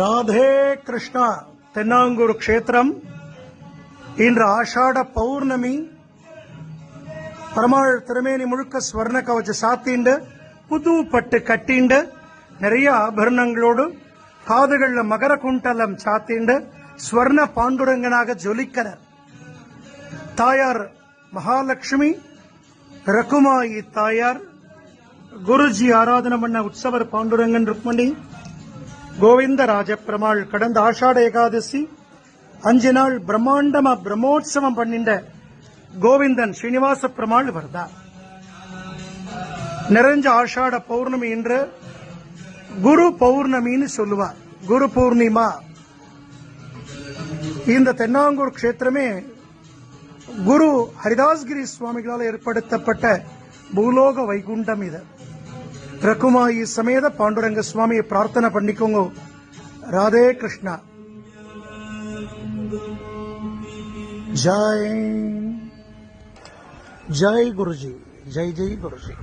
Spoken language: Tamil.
ராதே கிருஷ்ணா தென்னாங்கூர் க்ஷேத்திரம். இன்று ஆஷாட பௌர்ணமி. பரமாள் திருமேனி முழுக்க ஸ்வர்ண கவச்ச சாத்திண்டு புது பட்டு கட்டிண்டு நிறைய ஆபரணங்களோடு காதுகள்ல மகர குண்டலம் சாத்திண்டு ஸ்வர்ண பாண்டுரங்கனாக ஜொலிக்கிறார். தாயார் மகாலட்சுமி ரகுமாயி தாயார் குருஜி ஆராதனை பண்ண உற்சவர் பாண்டுரங்கன் ருக்மணி கோவிந்த ராஜப்பெருமாள் கடந்த ஆஷாட ஏகாதசி அஞ்சு நாள் பிரம்மாண்டமா பிரம்மோற்சவம் பண்ணிண்ட கோவிந்தன் ஸ்ரீனிவாச பெருமாள் வருதா நிறைஞ்ச ஆஷாட பௌர்ணமி என்று குரு பௌர்ணமின்னு சொல்லுவார். குரு பூர்ணிமா. இந்த தென்னாங்கூர் க்ஷேத்திரமே குரு ஹரிதாஸ்கிரி சுவாமிகளால் ஏற்படுத்தப்பட்ட பூலோக வைகுண்டம் இது. ரகுமாயி சமேத பாண்டுரங்க சுவாமியை பிரார்த்தனை பண்ணிக்கோங்க ராதே கிருஷ்ணா ஜெய் ஜெய் குருஜி ஜெய் ஜெய் குருஜி